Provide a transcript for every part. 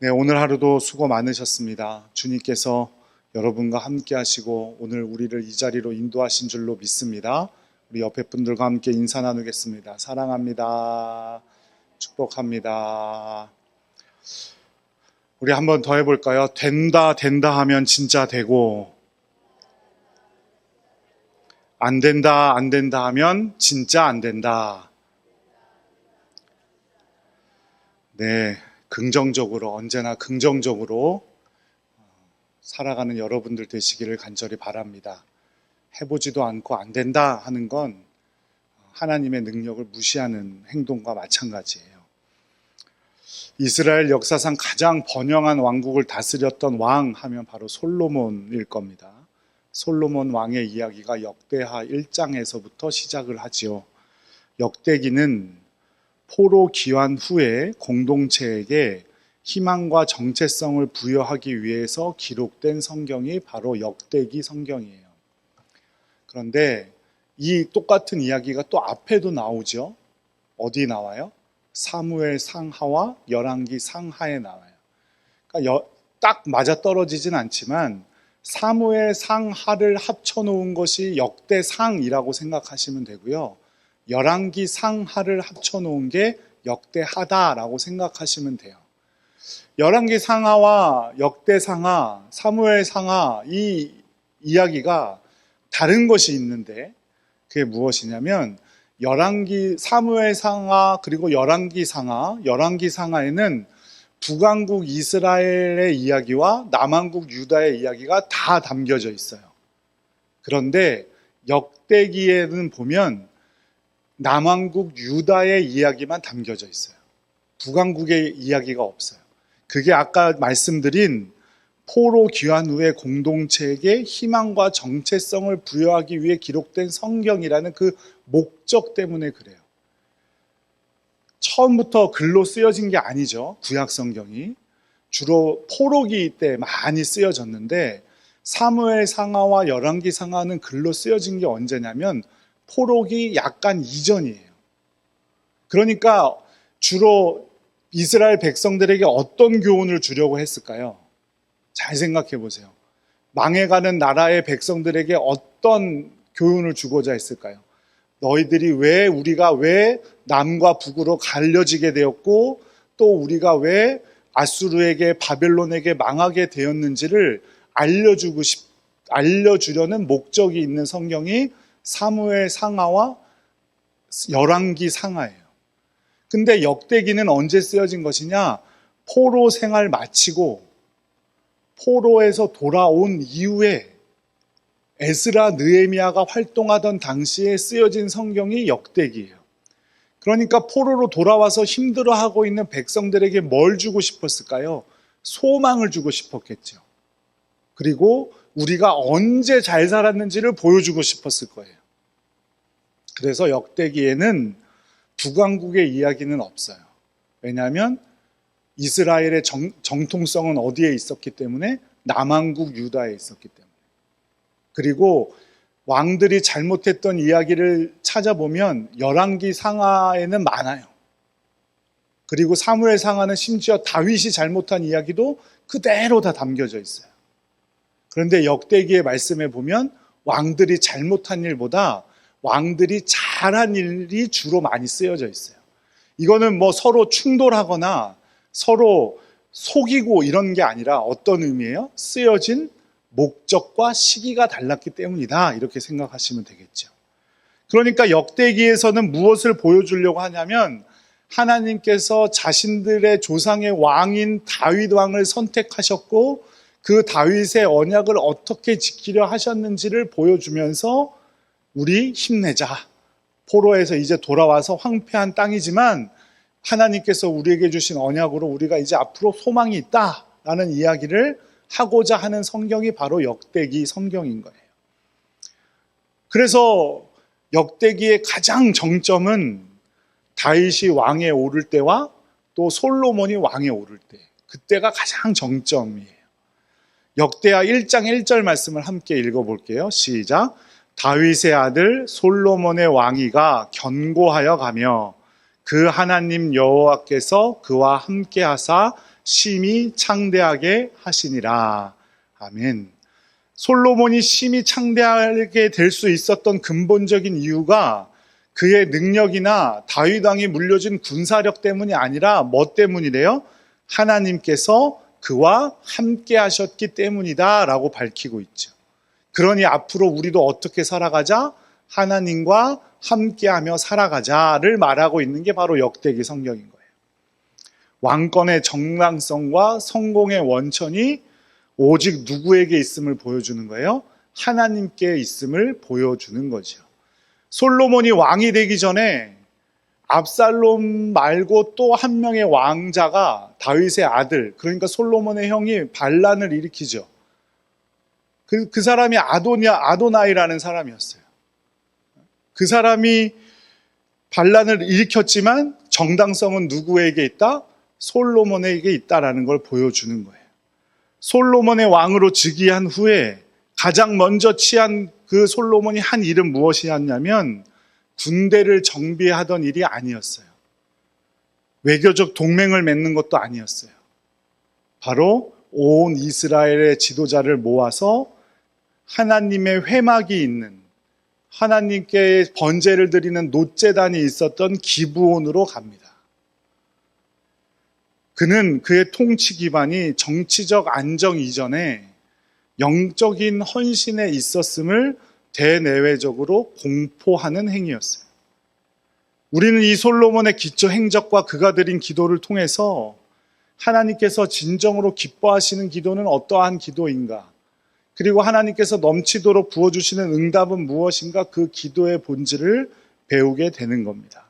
네, 오늘 하루도 수고 많으셨습니다. 주님께서 여러분과 함께 하시고 오늘 우리를 이 자리로 인도하신 줄로 믿습니다. 우리 옆에 분들과 함께 인사 나누겠습니다. 사랑합니다. 축복합니다. 우리 한번 더 해볼까요? 된다, 된다 하면 진짜 되고, 안 된다, 안 된다 하면 진짜 안 된다. 네, 긍정적으로, 언제나 긍정적으로 어, 살아가는 여러분들 되시기를 간절히 바랍니다. 해보지도 않고 안 된다 하는 건 하나님의 능력을 무시하는 행동과 마찬가지예요. 이스라엘 역사상 가장 번영한 왕국을 다스렸던 왕 하면 바로 솔로몬일 겁니다. 솔로몬 왕의 이야기가 역대하 1장에서부터 시작을 하지요. 역대기는 포로 귀환 후에 공동체에게 희망과 정체성을 부여하기 위해서 기록된 성경이 바로 역대기 성경이에요. 그런데 이 똑같은 이야기가 또 앞에도 나오죠. 어디 나와요? 사무엘 상하와 열왕기 상하에 나와요. 그러니까 여- 딱 맞아 떨어지진 않지만 사무엘 상하를 합쳐 놓은 것이 역대상이라고 생각하시면 되고요. 열왕기 상하를 합쳐 놓은 게 역대하다라고 생각하시면 돼요. 열왕기 상하와 역대 상하, 사무엘 상하 이 이야기가 다른 것이 있는데 그게 무엇이냐면 열왕기 사무엘 상하 그리고 열왕기 상하, 열왕기 상하에는 북왕국 이스라엘의 이야기와 남왕국 유다의 이야기가 다 담겨져 있어요. 그런데 역대기에는 보면 남왕국 유다의 이야기만 담겨져 있어요. 북왕국의 이야기가 없어요. 그게 아까 말씀드린 포로 귀환 후의 공동체에게 희망과 정체성을 부여하기 위해 기록된 성경이라는 그 목적 때문에 그래요. 처음부터 글로 쓰여진 게 아니죠. 구약 성경이. 주로 포로기 때 많이 쓰여졌는데 사무엘 상하와 열왕기 상하는 글로 쓰여진 게 언제냐면 포로기 약간 이전이에요. 그러니까 주로 이스라엘 백성들에게 어떤 교훈을 주려고 했을까요? 잘 생각해 보세요. 망해가는 나라의 백성들에게 어떤 교훈을 주고자 했을까요? 너희들이 왜 우리가 왜 남과 북으로 갈려지게 되었고 또 우리가 왜 아수르에게 바벨론에게 망하게 되었는지를 알려주고 싶 알려주려는 목적이 있는 성경이 사무엘 상하와 열왕기 상하예요. 근데 역대기는 언제 쓰여진 것이냐? 포로 생활 마치고 포로에서 돌아온 이후에 에스라 느헤미야가 활동하던 당시에 쓰여진 성경이 역대기예요. 그러니까 포로로 돌아와서 힘들어하고 있는 백성들에게 뭘 주고 싶었을까요? 소망을 주고 싶었겠죠. 그리고 우리가 언제 잘 살았는지를 보여주고 싶었을 거예요. 그래서 역대기에는 북왕국의 이야기는 없어요. 왜냐하면 이스라엘의 정, 정통성은 어디에 있었기 때문에 남왕국 유다에 있었기 때문에 그리고 왕들이 잘못했던 이야기를 찾아보면 열왕기 상하에는 많아요. 그리고 사무엘 상하는 심지어 다윗이 잘못한 이야기도 그대로 다 담겨져 있어요. 그런데 역대기의 말씀에 보면 왕들이 잘못한 일보다 왕들이 잘한 일이 주로 많이 쓰여져 있어요. 이거는 뭐 서로 충돌하거나 서로 속이고 이런 게 아니라 어떤 의미예요? 쓰여진 목적과 시기가 달랐기 때문이다. 이렇게 생각하시면 되겠죠. 그러니까 역대기에서는 무엇을 보여주려고 하냐면 하나님께서 자신들의 조상의 왕인 다윗 왕을 선택하셨고 그 다윗의 언약을 어떻게 지키려 하셨는지를 보여주면서 우리 힘내자. 포로에서 이제 돌아와서 황폐한 땅이지만 하나님께서 우리에게 주신 언약으로 우리가 이제 앞으로 소망이 있다 라는 이야기를 하고자 하는 성경이 바로 역대기 성경인 거예요. 그래서 역대기의 가장 정점은 다윗이 왕에 오를 때와 또 솔로몬이 왕에 오를 때 그때가 가장 정점이에요. 역대하 1장 1절 말씀을 함께 읽어볼게요. 시작. 다윗의 아들 솔로몬의 왕위가 견고하여 가며 그 하나님 여호와께서 그와 함께 하사 심히 창대하게 하시니라. 아멘. 솔로몬이 심히 창대하게 될 수 있었던 근본적인 이유가 그의 능력이나 다윗 왕이 물려준 군사력 때문이 아니라 뭐 때문이래요? 하나님께서 그와 함께 하셨기 때문이다라고 밝히고 있죠. 그러니 앞으로 우리도 어떻게 살아가자? 하나님과 함께하며 살아가자를 말하고 있는 게 바로 역대기 거예요. 왕권의 정당성과 성공의 원천이 오직 누구에게 있음을 보여주는 거예요? 하나님께 있음을 보여주는 거죠. 솔로몬이 왕이 되기 전에 압살롬 말고 또 한 명의 왕자가 다윗의 아들, 그러니까 솔로몬의 형이 반란을 일으키죠. 그, 그 사람이 아도냐, 아도나이라는 사람이었어요. 그 사람이 반란을 일으켰지만 정당성은 누구에게 있다? 솔로몬에게 있다라는 걸 보여주는 거예요. 솔로몬의 왕으로 즉위한 후에 가장 먼저 취한 그 솔로몬이 한 일은 무엇이었냐면 군대를 정비하던 일이 아니었어요. 외교적 동맹을 맺는 것도 아니었어요. 바로 온 이스라엘의 지도자를 모아서 하나님의 회막이 있는 하나님께 번제를 드리는 노제단이 있었던 기부원으로 갑니다. 그는 그의 통치 기반이 정치적 안정 이전에 영적인 헌신에 있었음을 대내외적으로 공포하는 행위였어요. 우리는 이 솔로몬의 기초 행적과 그가 드린 기도를 통해서 하나님께서 진정으로 기뻐하시는 기도는 어떠한 기도인가? 그리고 하나님께서 넘치도록 부어주시는 응답은 무엇인가? 그 기도의 본질을 배우게 되는 겁니다.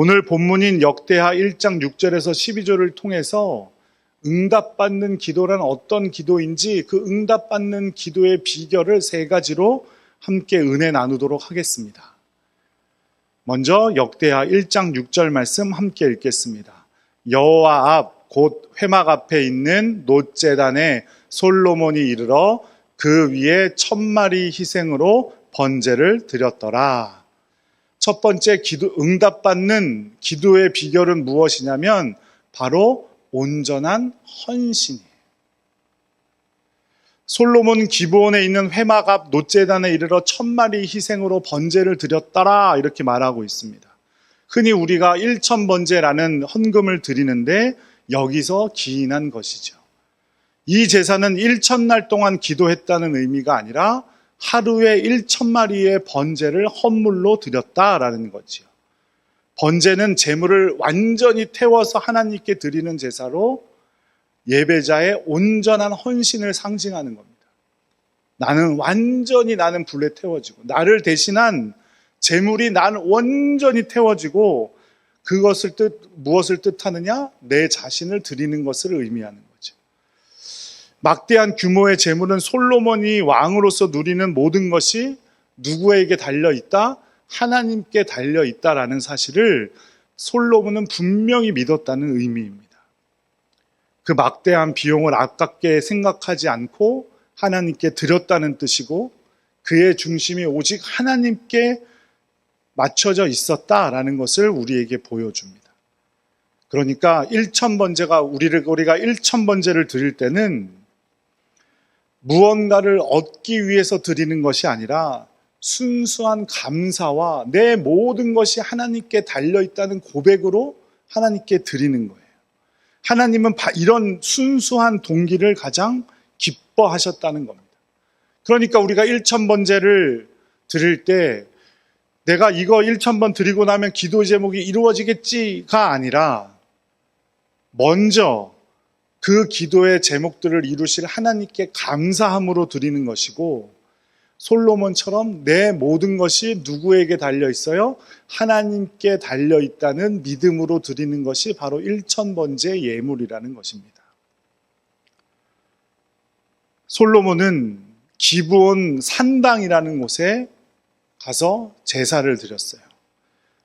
오늘 본문인 역대하 1장 6절에서 12절을 통해서 응답받는 기도란 어떤 기도인지 그 응답받는 기도의 비결을 세 가지로 함께 은혜 나누도록 하겠습니다. 먼저 역대하 1장 6절 말씀 함께 읽겠습니다. 여호와 앞 곧 회막 앞에 있는 노제단에 솔로몬이 이르러 그 위에 천 마리 희생으로 번제를 드렸더라. 첫 번째 기도 응답받는 기도의 비결은 무엇이냐면 바로 온전한 헌신이에요. 솔로몬 기브온에 있는 회막 앞 노제단에 이르러 천 마리 희생으로 번제를 드렸더라 이렇게 말하고 있습니다. 흔히 우리가 일천 번제라는 헌금을 드리는데 여기서 기인한 것이죠. 이 제사는 일천 날 동안 기도했다는 의미가 아니라 하루에 일천 마리의 번제를 헌물로 드렸다라는 거지요. 번제는 제물을 완전히 태워서 하나님께 드리는 제사로 예배자의 온전한 헌신을 상징하는 겁니다. 나는 완전히 나는 불에 태워지고 나를 대신한 제물이 나는 완전히 태워지고 그것을 뜻 무엇을 뜻하느냐? 내 자신을 드리는 것을 의미하는 거죠. 막대한 규모의 제물은 솔로몬이 왕으로서 누리는 모든 것이 누구에게 달려 있다? 하나님께 달려 있다라는 사실을 솔로몬은 분명히 믿었다는 의미입니다. 그 막대한 비용을 아깝게 생각하지 않고 하나님께 드렸다는 뜻이고 그의 중심이 오직 하나님께 맞춰져 있었다라는 것을 우리에게 보여줍니다. 그러니까 1천번제가 우리를 우리가 1천번제를 드릴 때는 무언가를 얻기 위해서 드리는 것이 아니라 순수한 감사와 내 모든 것이 하나님께 달려 있다는 고백으로 하나님께 드리는 거예요. 하나님은 이런 순수한 동기를 가장 기뻐하셨다는 겁니다. 그러니까 우리가 1천번제를 드릴 때 내가 이거 1천번 드리고 나면 기도 제목이 이루어지겠지가 아니라 먼저 그 기도의 제목들을 이루실 하나님께 감사함으로 드리는 것이고 솔로몬처럼 내 모든 것이 누구에게 달려 있어요? 하나님께 달려 있다는 믿음으로 드리는 것이 바로 1천번째 예물이라는 것입니다. 솔로몬은 기브온 산당이라는 곳에 가서 제사를 드렸어요.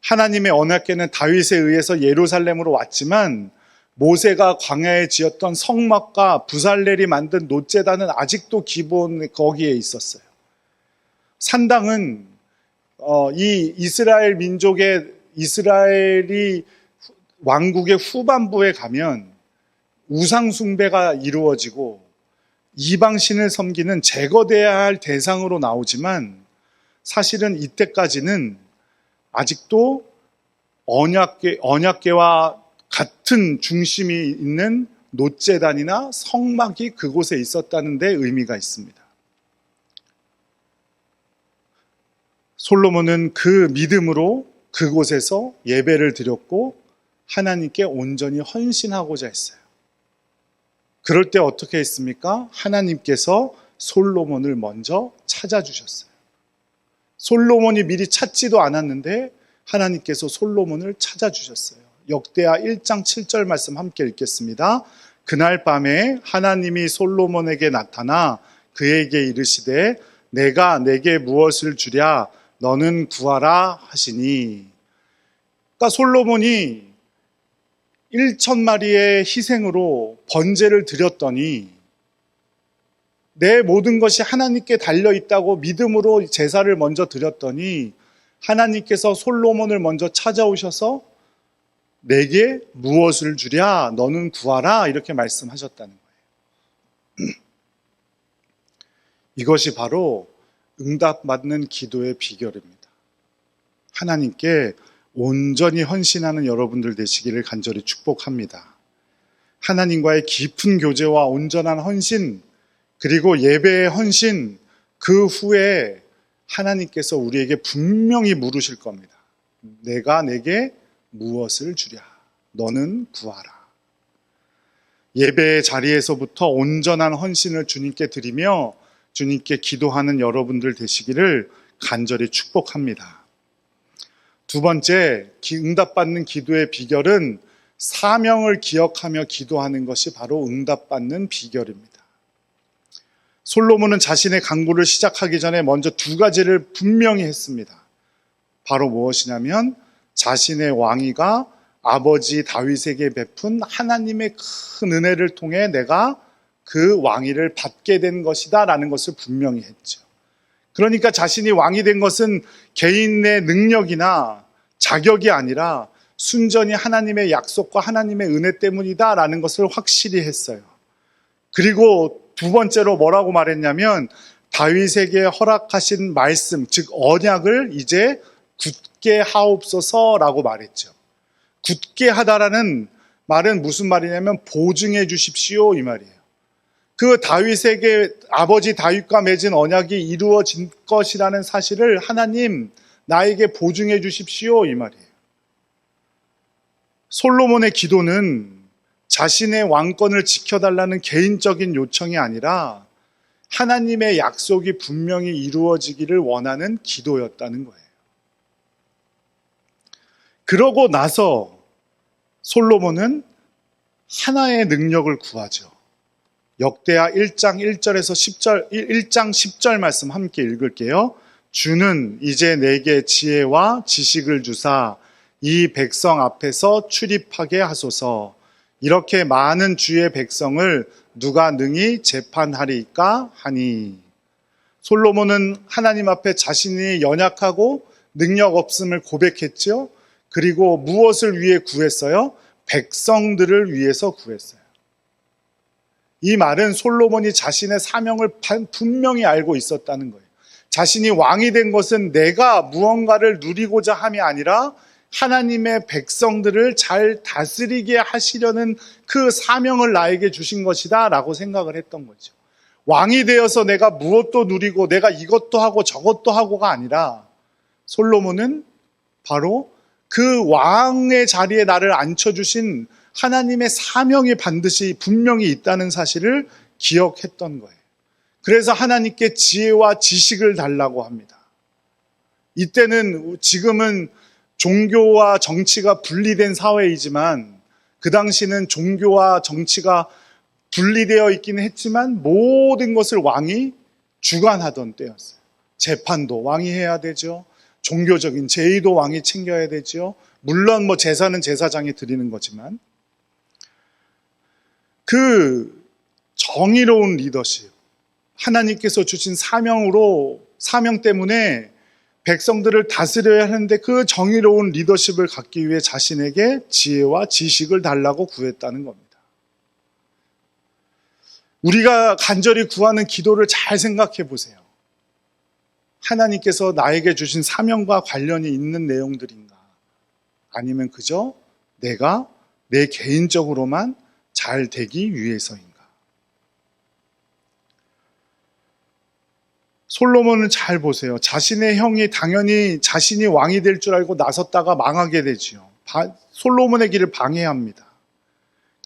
하나님의 언약궤는 다윗에 의해서 예루살렘으로 왔지만 모세가 광야에 지었던 성막과 부살렐이 만든 노제단은 아직도 기본 거기에 있었어요. 산당은 어, 이 이스라엘 민족의 이스라엘이 왕국의 후반부에 가면 우상 숭배가 이루어지고 이방신을 섬기는 제거돼야 할 대상으로 나오지만 사실은 이때까지는 아직도 언약계, 언약계와 같은 중심이 있는 노제단이나 성막이 그곳에 있었다는 데 의미가 있습니다. 솔로몬은 그 믿음으로 그곳에서 예배를 드렸고 하나님께 온전히 헌신하고자 했어요. 그럴 때 어떻게 했습니까? 하나님께서 솔로몬을 먼저 찾아주셨어요. 솔로몬이 미리 찾지도 않았는데 하나님께서 솔로몬을 찾아주셨어요. 역대하 1장 7절 말씀 함께 읽겠습니다. 그날 밤에 하나님이 솔로몬에게 나타나 그에게 이르시되 내가 내게 무엇을 주랴 너는 구하라 하시니 그러니까 솔로몬이 1천 마리의 희생으로 번제를 드렸더니 내 모든 것이 하나님께 달려 있다고 믿음으로 제사를 먼저 드렸더니 하나님께서 솔로몬을 먼저 찾아오셔서 내게 무엇을 주랴 너는 구하라 이렇게 말씀하셨다는 거예요. 이것이 바로 응답받는 기도의 비결입니다. 하나님께 온전히 헌신하는 여러분들 되시기를 간절히 축복합니다. 하나님과의 깊은 교제와 온전한 헌신, 그리고 예배의 헌신, 그 후에 하나님께서 우리에게 분명히 물으실 겁니다. 내가 내게 무엇을 주랴? 너는 구하라. 예배의 자리에서부터 온전한 헌신을 주님께 드리며 주님께 기도하는 여러분들 되시기를 간절히 축복합니다. 두 번째, 응답받는 기도의 비결은 사명을 기억하며 기도하는 것이 바로 응답받는 비결입니다. 솔로몬은 자신의 강구를 시작하기 전에 먼저 두 가지를 분명히 했습니다. 바로 무엇이냐면 자신의 왕위가 아버지 다윗에게 베푼 하나님의 큰 은혜를 통해 내가 그 왕위를 받게 된 것이다 라는 것을 분명히 했죠. 그러니까 자신이 왕이 된 것은 개인의 능력이나 자격이 아니라 순전히 하나님의 약속과 하나님의 은혜 때문이다 라는 것을 확실히 했어요. 그리고 두 번째로 뭐라고 말했냐면 다윗에게 허락하신 말씀, 즉 언약을 이제 굳게 하옵소서라고 말했죠. 굳게 하다라는 말은 무슨 말이냐면 보증해 주십시오 이 말이에요. 그 다윗에게 아버지 다윗과 맺은 언약이 이루어진 것이라는 사실을 하나님 나에게 보증해 주십시오 이 말이에요. 솔로몬의 기도는 자신의 왕권을 지켜달라는 개인적인 요청이 아니라 하나님의 약속이 분명히 이루어지기를 원하는 기도였다는 거예요. 그러고 나서 솔로몬은 하나의 능력을 구하죠. 역대하 1장 1절에서 10절, 1장 10절 말씀 함께 읽을게요. 주는 이제 내게 지혜와 지식을 주사 이 백성 앞에서 출입하게 하소서. 이렇게 많은 주의 백성을 누가 능히 재판하리까 하니. 솔로몬은 하나님 앞에 자신이 연약하고 능력 없음을 고백했죠. 그리고 무엇을 위해 구했어요? 백성들을 위해서 구했어요. 이 말은 솔로몬이 자신의 사명을 분명히 알고 있었다는 거예요. 자신이 왕이 된 것은 내가 무언가를 누리고자 함이 아니라 하나님의 백성들을 잘 다스리게 하시려는 그 사명을 나에게 주신 것이다 라고 생각을 했던 거죠. 왕이 되어서 내가 무엇도 누리고 내가 이것도 하고 저것도 하고가 아니라 솔로몬은 바로 그 왕의 자리에 나를 앉혀주신 하나님의 사명이 반드시 분명히 있다는 사실을 기억했던 거예요. 그래서 하나님께 지혜와 지식을 달라고 합니다. 이때는 지금은 종교와 정치가 분리된 사회이지만 그 당시는 종교와 정치가 분리되어 있기는 했지만 모든 것을 왕이 주관하던 때였어요. 재판도 왕이 해야 되죠. 종교적인 제의도 왕이 챙겨야 되지요. 물론 뭐 제사는 제사장이 드리는 거지만 그 정의로운 리더십, 하나님께서 주신 사명으로, 사명 때문에 백성들을 다스려야 하는데 그 정의로운 리더십을 갖기 위해 자신에게 지혜와 지식을 달라고 구했다는 겁니다. 우리가 간절히 구하는 기도를 잘 생각해 보세요. 하나님께서 나에게 주신 사명과 관련이 있는 내용들인가? 아니면 그저 내가 내 개인적으로만 잘 되기 위해서인가? 솔로몬을 잘 보세요. 자신의 형이 당연히 자신이 왕이 될 줄 알고 나섰다가 망하게 되지요. 바- 솔로몬의 길을 방해합니다.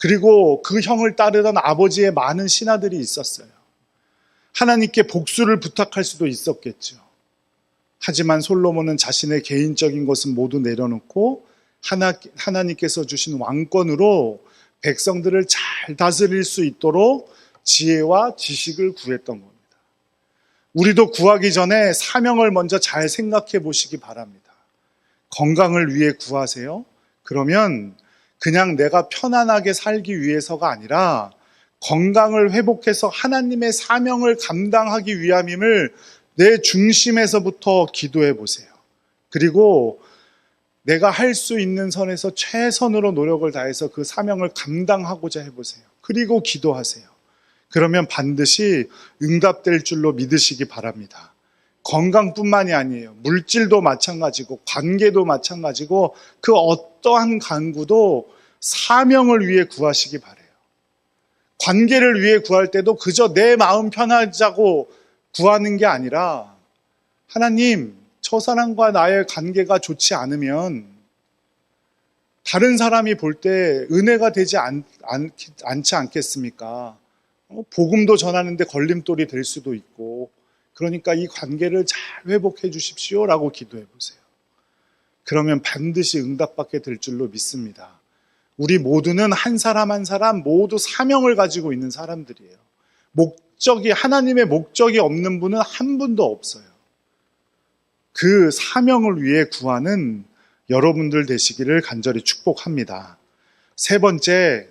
그리고 그 형을 따르던 아버지의 많은 신하들이 있었어요. 하나님께 복수를 부탁할 수도 있었겠죠. 하지만 솔로몬은 자신의 개인적인 것은 모두 내려놓고 하나, 하나님께서 주신 왕권으로 백성들을 잘 다스릴 수 있도록 지혜와 지식을 구했던 겁니다. 우리도 구하기 전에 사명을 먼저 잘 생각해 보시기 바랍니다. 건강을 위해 구하세요. 그러면 그냥 내가 편안하게 살기 위해서가 아니라 건강을 회복해서 하나님의 사명을 감당하기 위함임을 내 중심에서부터 기도해 보세요. 그리고 내가 할 수 있는 선에서 최선으로 노력을 다해서 그 사명을 감당하고자 해보세요. 그리고 기도하세요. 그러면 반드시 응답될 줄로 믿으시기 바랍니다. 건강뿐만이 아니에요. 물질도 마찬가지고 관계도 마찬가지고 그 어떠한 간구도 사명을 위해 구하시기 바래요. 관계를 위해 구할 때도 그저 내 마음 편하자고 구하는 게 아니라 하나님, 저 사람과 나의 관계가 좋지 않으면 다른 사람이 볼 때 은혜가 되지 않, 않, 않지 않겠습니까? 어, 복음도 전하는데 걸림돌이 될 수도 있고 그러니까 이 관계를 잘 회복해 주십시오 라고 기도해 보세요. 그러면 반드시 응답받게 될 줄로 믿습니다. 우리 모두는 한 사람 한 사람 모두 사명을 가지고 있는 사람들이에요. 목 적이 하나님의 목적이 없는 분은 한 분도 없어요. 그 사명을 위해 구하는 여러분들 되시기를 간절히 축복합니다. 세 번째,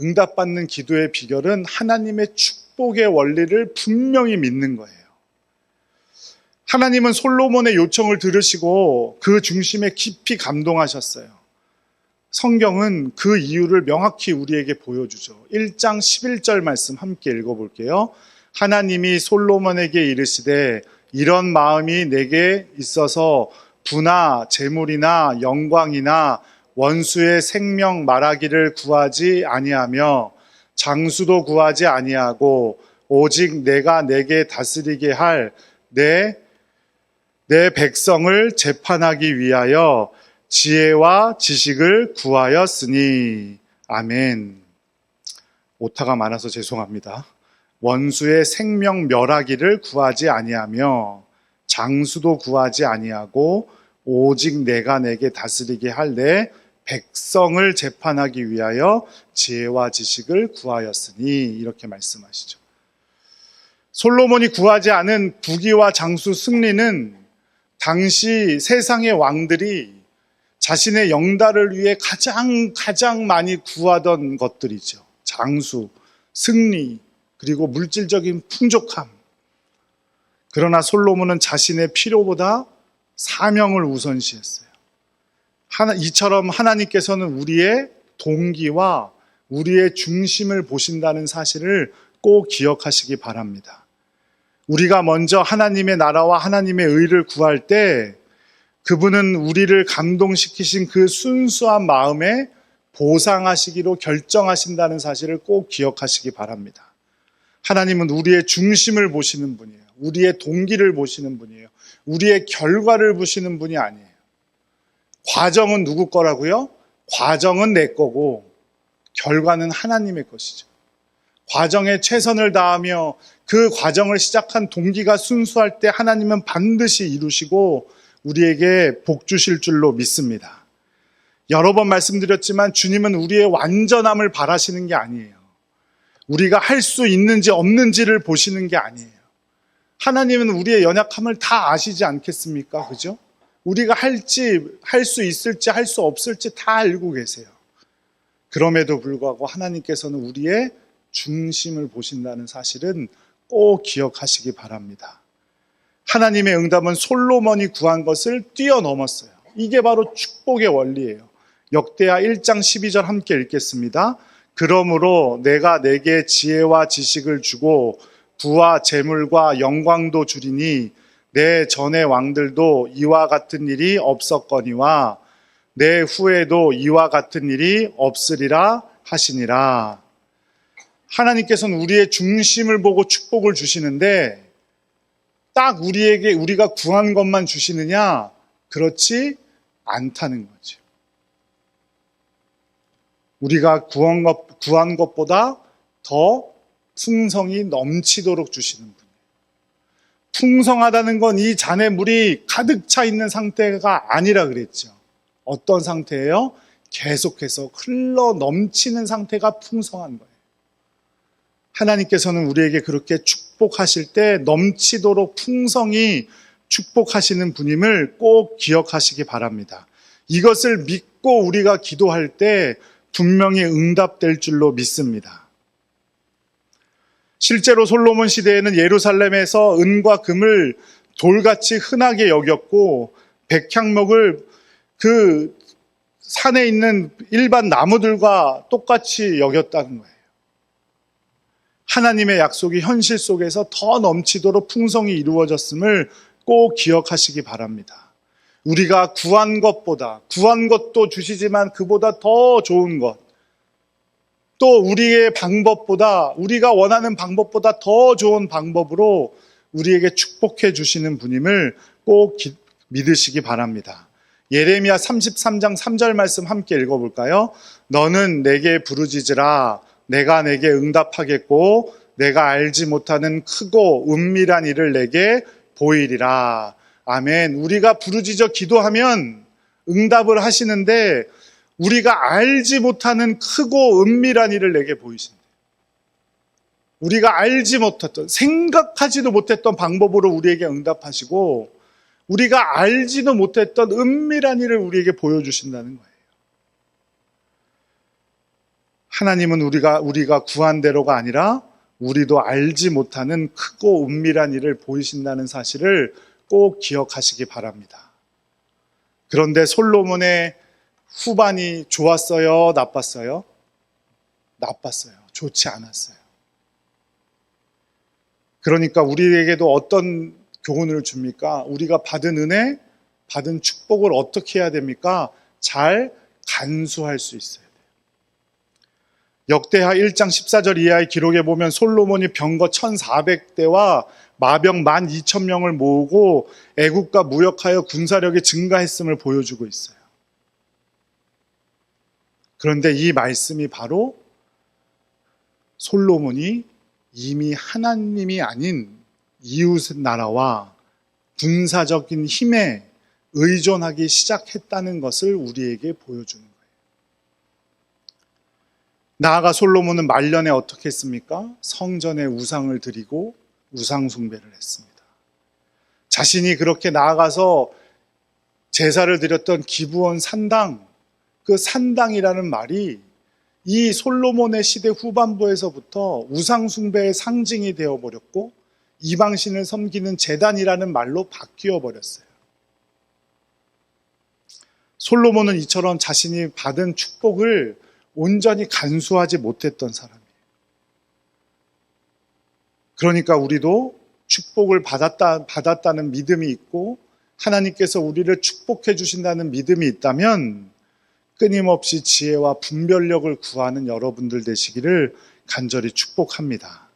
응답받는 기도의 비결은 하나님의 축복의 원리를 분명히 믿는 거예요. 하나님은 솔로몬의 요청을 들으시고 그 중심에 깊이 감동하셨어요. 성경은 그 이유를 명확히 우리에게 보여주죠. 1장 11절 말씀 함께 읽어볼게요. 하나님이 솔로몬에게 이르시되 이런 마음이 내게 있어서 부나 재물이나 영광이나 원수의 생명 말하기를 구하지 아니하며 장수도 구하지 아니하고 오직 내가 내게 다스리게 할 내 내 백성을 재판하기 위하여 지혜와 지식을 구하였으니 아멘. 오타가 많아서 죄송합니다. 원수의 생명 멸하기를 구하지 아니하며 장수도 구하지 아니하고 오직 내가 내게 다스리게 할내 백성을 재판하기 위하여 지혜와 지식을 구하였으니 이렇게 말씀하시죠. 솔로몬이 구하지 않은 부귀와 장수 승리는 당시 세상의 왕들이 자신의 영달을 위해 가장 가장 많이 구하던 것들이죠. 장수, 승리, 그리고 물질적인 풍족함. 그러나 솔로몬은 자신의 필요보다 사명을 우선시했어요. 하나, 이처럼 하나님께서는 우리의 동기와 우리의 중심을 보신다는 사실을 꼭 기억하시기 바랍니다. 우리가 먼저 하나님의 나라와 하나님의 의를 구할 때 그분은 우리를 감동시키신 그 순수한 마음에 보상하시기로 결정하신다는 사실을 꼭 기억하시기 바랍니다. 하나님은 우리의 중심을 보시는 분이에요. 우리의 동기를 보시는 분이에요. 우리의 결과를 보시는 분이 아니에요. 과정은 누구 거라고요? 과정은 내 거고 결과는 하나님의 것이죠. 과정에 최선을 다하며 그 과정을 시작한 동기가 순수할 때 하나님은 반드시 이루시고 우리에게 복 주실 줄로 믿습니다. 여러 번 말씀드렸지만 주님은 우리의 완전함을 바라시는 게 아니에요. 우리가 할 수 있는지 없는지를 보시는 게 아니에요. 하나님은 우리의 연약함을 다 아시지 않겠습니까? 그죠? 우리가 할지, 할 수 있을지, 할 수 없을지 다 알고 계세요. 그럼에도 불구하고 하나님께서는 우리의 중심을 보신다는 사실은 꼭 기억하시기 바랍니다. 하나님의 응답은 솔로몬이 구한 것을 뛰어넘었어요. 이게 바로 축복의 원리예요. 역대하 1장 12절 함께 읽겠습니다. 그러므로 내가 내게 지혜와 지식을 주고 부와 재물과 영광도 주리니 내 전의 왕들도 이와 같은 일이 없었거니와 내 후에도 이와 같은 일이 없으리라 하시니라. 하나님께서는 우리의 중심을 보고 축복을 주시는데 딱 우리에게 우리가 구한 것만 주시느냐? 그렇지 않다는 거죠. 우리가 구한, 것, 구한 것보다 더 풍성이 넘치도록 주시는 분이에요. 풍성하다는 건 이 잔에 물이 가득 차 있는 상태가 아니라 그랬죠. 어떤 상태예요? 계속해서 흘러 넘치는 상태가 풍성한 거예요. 하나님께서는 우리에게 그렇게 축 복하실 때 넘치도록 풍성히 축복하시는 분임을 꼭 기억하시기 바랍니다. 이것을 믿고 우리가 기도할 때 분명히 응답될 줄로 믿습니다. 실제로 솔로몬 시대에는 예루살렘에서 은과 금을 돌같이 흔하게 여겼고 백향목을 그 산에 있는 일반 나무들과 똑같이 여겼다는 거예요. 하나님의 약속이 현실 속에서 더 넘치도록 풍성이 이루어졌음을 꼭 기억하시기 바랍니다. 우리가 구한 것보다, 구한 것도 주시지만 그보다 더 좋은 것, 또 우리의 방법보다, 우리가 원하는 방법보다 더 좋은 방법으로 우리에게 축복해 주시는 분임을 꼭 기- 믿으시기 바랍니다. 예레미야 33장 3절 말씀 함께 읽어볼까요? 너는 내게 부르짖으라 내가 내게 응답하겠고 내가 알지 못하는 크고 은밀한 일을 내게 보이리라. 아멘. 우리가 부르짖어 기도하면 응답을 하시는데 우리가 알지 못하는 크고 은밀한 일을 내게 보이신다. 우리가 알지 못했던 생각하지도 못했던 방법으로 우리에게 응답하시고 우리가 알지도 못했던 은밀한 일을 우리에게 보여주신다는 거예요. 하나님은 우리가 우리가 구한 대로가 아니라 우리도 알지 못하는 크고 은밀한 일을 보이신다는 사실을 꼭 기억하시기 바랍니다. 그런데 솔로몬의 후반이 좋았어요, 나빴어요? 나빴어요. 좋지 않았어요. 그러니까 우리에게도 어떤 교훈을 줍니까? 우리가 받은 은혜, 받은 축복을 어떻게 해야 됩니까? 잘 간수할 수 있어요. 역대하 1장 14절 이하의 기록에 보면 솔로몬이 병거 1400대와 마병 12,000명을 모으고 애국과 무역하여 군사력이 증가했음을 보여주고 있어요. 그런데 이 말씀이 바로 솔로몬이 이미 하나님이 아닌 이웃 나라와 군사적인 힘에 의존하기 시작했다는 것을 우리에게 보여주는. 나아가 솔로몬은 말년에 어떻게 했습니까? 성전에 우상을 드리고 우상 숭배를 했습니다. 자신이 그렇게 나아가서 제사를 드렸던 기부원 산당, 그 산당이라는 말이 이 솔로몬의 시대 후반부에서부터 우상 숭배의 상징이 되어 버렸고 이방신을 섬기는 재단이라는 말로 바뀌어 버렸어요. 솔로몬은 이처럼 자신이 받은 축복을 온전히 간수하지 못했던 사람이에요. 그러니까 우리도 축복을 받았다, 받았다는 믿음이 있고 하나님께서 우리를 축복해 주신다는 믿음이 있다면 끊임없이 지혜와 분별력을 구하는 여러분들 되시기를 간절히 축복합니다.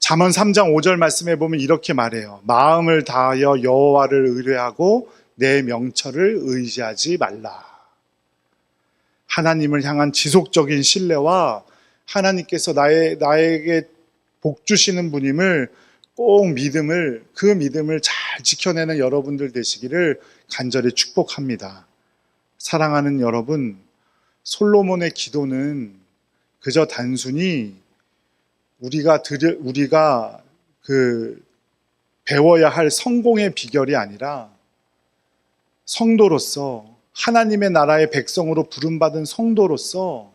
잠언 3장 5절 말씀에 보면 이렇게 말해요. 마음을 다하여 여호와를 의뢰하고 내 명철을 의지하지 말라. 하나님을 향한 지속적인 신뢰와 하나님께서 나의, 나에게 복 주시는 분임을 꼭 믿음을, 그 믿음을 잘 지켜내는 여러분들 되시기를 간절히 축복합니다. 사랑하는 여러분, 솔로몬의 기도는 그저 단순히 우리가 들 우리가 그 배워야 할 성공의 비결이 아니라 성도로서 하나님의 나라의 백성으로 부름받은 성도로서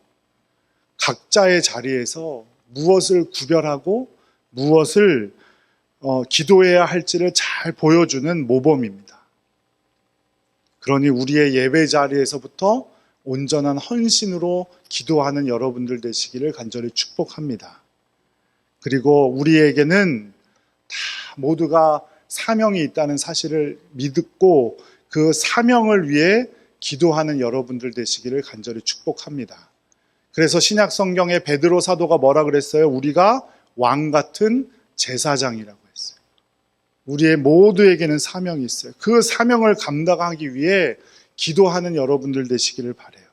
각자의 자리에서 무엇을 구별하고 무엇을 어, 기도해야 할지를 잘 보여주는 모범입니다. 그러니 우리의 예배 자리에서부터 온전한 헌신으로 기도하는 여러분들 되시기를 간절히 축복합니다. 그리고 우리에게는 다 모두가 사명이 있다는 사실을 믿고 그 사명을 위해 기도하는 여러분들 되시기를 간절히 축복합니다. 그래서 신약 성경의 베드로 사도가 뭐라 그랬어요? 우리가 왕 같은 제사장이라고 했어요. 우리의 모두에게는 사명이 있어요. 그 사명을 감당하기 위해 기도하는 여러분들 되시기를 바래요.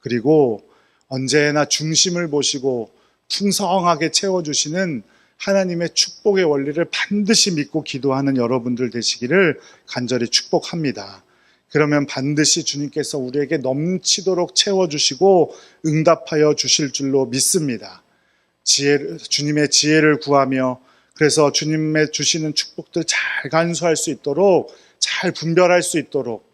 그리고 언제나 중심을 보시고 풍성하게 채워주시는 하나님의 축복의 원리를 반드시 믿고 기도하는 여러분들 되시기를 간절히 축복합니다. 그러면 반드시 주님께서 우리에게 넘치도록 채워주시고 응답하여 주실 줄로 믿습니다. 지혜, 주님의 지혜를 구하며 그래서 주님의 주시는 축복들 잘 간수할 수 있도록 잘 분별할 수 있도록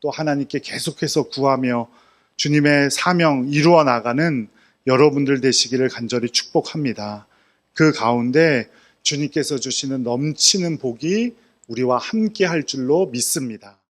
또 하나님께 계속해서 구하며 주님의 사명 이루어 나가는 여러분들 되시기를 간절히 축복합니다. 그 가운데 주님께서 주시는 넘치는 복이 우리와 함께 할 줄로 믿습니다.